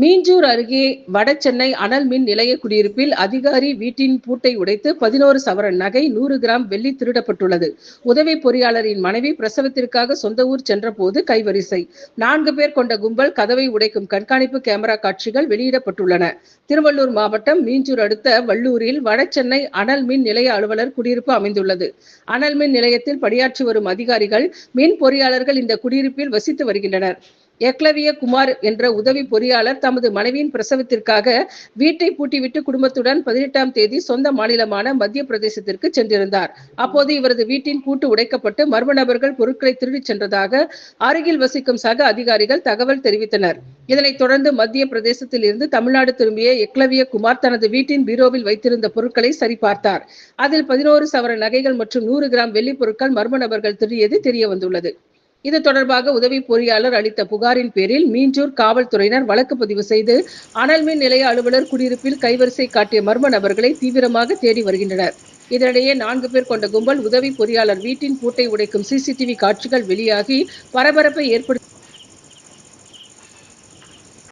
மீஞ்சூர் அருகே வடசென்னை அனல் மின் நிலைய குடியிருப்பில் அதிகாரி வீட்டின் பூட்டை உடைத்து பதினோரு சவரன் நகை நூறு கிராம் வெள்ளி திருடப்பட்டுள்ளது. உதவி பொறியாளரின் மனைவி பிரசவத்திற்காக சொந்த ஊர் சென்றபோது கைவரிசை. நான்கு பேர் கொண்ட கும்பல் கதவை உடைக்கும் கண்காணிப்பு கேமரா காட்சிகள் வெளியிடப்பட்டுள்ளன. திருவள்ளூர் மாவட்டம் மீஞ்சூர் அடுத்த வள்ளூரில் வடசென்னை அனல் மின் நிலைய அலுவலர் குடியிருப்பு அமைந்துள்ளது. அனல் மின் நிலையத்தில் பணியாற்றி வரும் அதிகாரிகள் மின் பொறியாளர்கள் இந்த குடியிருப்பில் வசித்து வருகின்றனர். எக்லவிய குமார் என்ற உதவி பொறியாளர் தமது மனைவியின் பிரசவத்திற்காக வீட்டை பூட்டிவிட்டு குடும்பத்துடன் பதினெட்டாம் தேதி சொந்த மாநிலமான மத்திய பிரதேசத்திற்கு சென்றிருந்தார். அப்போது இவரது வீட்டின் பூட்டு உடைக்கப்பட்டு மர்ம நபர்கள் பொருட்களை திருடிச் சென்றதாக அருகில் வசிக்கும் சக அதிகாரிகள் தகவல் தெரிவித்தனர். இதனைத் தொடர்ந்து மத்திய பிரதேசத்தில் இருந்து தமிழ்நாடு திரும்பிய எக்லவிய குமார் தனது வீட்டின் பீரோவில் வைத்திருந்த பொருட்களை சரிபார்த்தார். அதில் பதினோரு சவர நகைகள் மற்றும் நூறு கிராம் வெள்ளி பொருட்கள் மர்ம நபர்கள் திருடியது தெரிய வந்துள்ளது இது தொடர்பாக உதவி பொறியாளர் அளித்த புகாரின் பேரில் மீஞ்சூர் காவல்துறையினர் வழக்கு பதிவு செய்து அனல் மின் நிலைய அலுவலர் குடியிருப்பில் கைவரிசை காட்டிய மர்ம நபர்களை தீவிரமாக தேடி வருகின்றனர். இதனிடையே நான்கு பேர் கொண்ட கும்பல் உதவி பொறியாளர் வீட்டின் பூட்டை உடைக்கும் சிசிடிவி காட்சிகள் வெளியாகி பரபரப்பை ஏற்படுத்தி